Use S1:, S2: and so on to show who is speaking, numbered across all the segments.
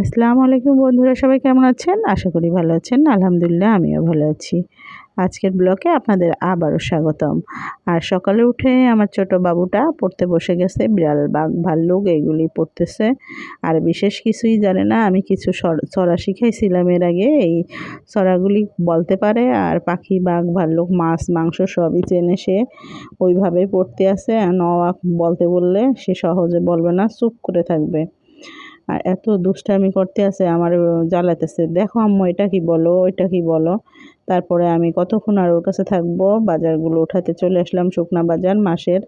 S1: আসসালামু আলাইকুম বন্ধুরা, সবাই কেমন আছেন? আশা করি ভালো আছেন। আলহামদুলিল্লাহ, আমিও ভালো আছি। আজকের ব্লকে আপনাদের আবারও স্বাগতম। আর সকালে উঠে আমার ছোট বাবুটা পড়তে বসে গেছে, বিড়াল বাঘ ভাল্লুক এইগুলি পড়তেছে। আর বিশেষ কিছুই জানে না, আমি কিছু চড়া শিখাইছিলাম এর আগে, এই চড়াগুলি বলতে পারে। আর পাখি, বাঘ, ভাল্লুক, মাছ, মাংস সবই চেনে সে, ওইভাবেই পড়তে আছে নওয়াক বলতে বললে সে সহজে বলবে না, চুপ করে থাকবে। আর এত দুষ্টামি করতে আছে, আমার জ্বালাতেছে দেখো আম্মু, এটা কি বলো, ওইটা কি বলো? তারপরে আমি কতক্ষণ আর ওর কাছে থাকব? বাজারগুলো উঠাতে চলে আসলাম শুকনা বাজার মাসের।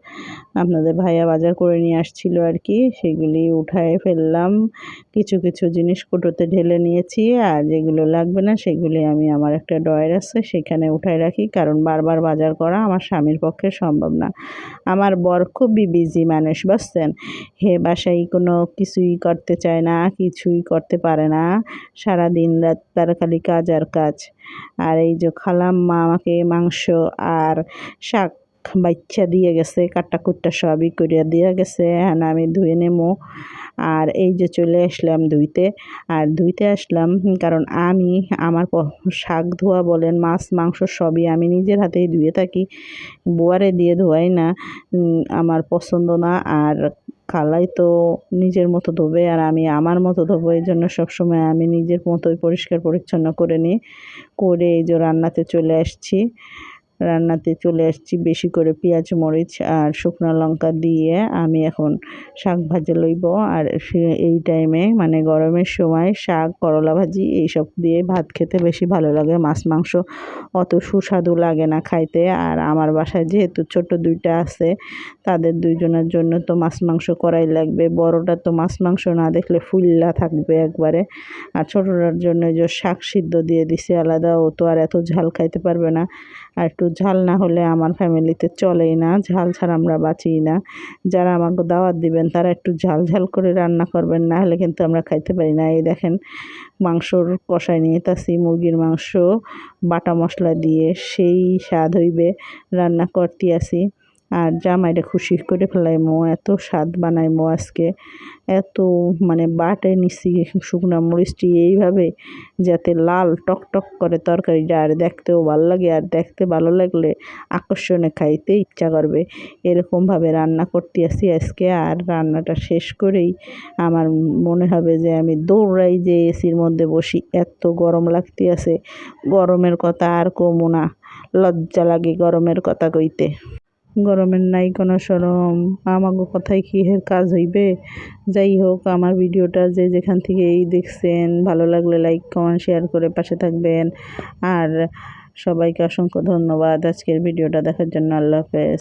S1: আপনাদের ভাইয়া বাজার করে নিয়ে আসছিল আর কি। সেগুলি উঠায় ফেললাম। কিছু কিছু জিনিস কুটোতে ঢেলে নিয়েছি। আর যেগুলো লাগবে না, সেগুলি আমি আমার একটা ডয়ের আছে, সেখানে উঠায় রাখি। কারণ বারবার বাজার করা আমার স্বামীর পক্ষে সম্ভব না। আমার বর খুবই বিজি মানুষ, বুঝছেন? হে বাসায় কোনো কিছুই করতে চায় না, কিছুই করতে পারে না। সারা দিন রাত তার খালি কাজ আর কাজ। আর এই যে খালাম্মা আমাকে মাংস আর শাক বাচ্চা দিয়ে গেছে, কাট্টা কুট্টা সবই করিয়া দিয়ে গেছে হ্যাঁ আমি ধুয়ে নেব আর এই যে চলে আসলাম ধুইতে, আর ধুইতে আসলাম কারণ আমি আমার শাক ধোয়া বলেন, মাছ, মাংস সবই আমি নিজের হাতেই ধুয়ে থাকি। বোয়ারে দিয়ে ধোয়াই না আমার পছন্দ না। আর খালাই তো নিজের মতো ধোবে আর আমি আমার মতো ধোবো, এই জন্য সবসময় আমি নিজের মতোই পরিষ্কার পরিচ্ছন্ন করে নিই, করে এই যে রান্নাতে চলে আসছি। রান্নাতে চলে আসছি বেশি করে পেঁয়াজ, মরিচ আর শুকনো লঙ্কা দিয়ে। আমি এখন শাক ভাজা লইব আর এই টাইমে মানে গরমের সময় শাক, করলা ভাজি এইসব দিয়ে ভাত খেতে বেশি ভালো লাগে। মাছ, মাংস অত সুস্বাদু লাগে না খাইতে। আর আমার বাসায় যেহেতু ছোট দুইটা আছে, তাদের দুইজনের জন্য তো মাছ, মাংস করাই লাগবে। বড়টা তো মাছ, মাংস না দেখলে ফুল্লা থাকবে একবারে। আর ছোটোটার জন্য যে শাক সিদ্ধ দিয়ে দিছে আলাদা, ও তো আর এত ঝাল খাইতে পারবে না। আর একটু ঝাল না হলে আমার ফ্যামিলিতে চলেই না, ঝাল ছাড়া আমরা বাঁচি না। যারা আমাকে দাওয়াত দিবেন, তারা একটু ঝাল ঝাল করে রান্না করবেন, না হলে কিন্তু আমরা খাইতে পারি না। এই দেখেন, মাংসর কষায় নিয়ে তাছি মুরগির মাংস, বাটা মশলা দিয়ে, সেই স্বাদ হইবে। রান্না করতে আসি আর জামাইটা খুশি করে ফেলাইমো, এত স্বাদ বানাইমো আজকে। এত মানে বাটে নিচ্ছি শুকনো মরিচটি এইভাবে যাতে লাল টক টক করে তরকারিটা, আর দেখতেও ভালো লাগে, আর দেখতে ভালো লাগলে আকর্ষণে খাইতে ইচ্ছা করবে। এরকমভাবে রান্না করতে আসি আজকে, আর রান্নাটা শেষ করেই আমার মনে হবে যে আমি দৌড়াই যে এসির মধ্যে বসি। এত গরম লাগতে আছে, গরমের কথা আর কমো না, লজ্জা লাগে গরমের কথা কইতে। গরমের নাই কোনো সরম। আমাগো কথায় কি হের কাজ হইবে? যাই হোক, আমার ভিডিওটা যে যেখান থেকে এই দেখছেন, ভালো লাগলে লাইক কমেন্ট শেয়ার করে পাশে থাকবেন। আর সবাইকে অসংখ্য ধন্যবাদ আজকের ভিডিওটা দেখার জন্য। আল্লাহ হাফেজ।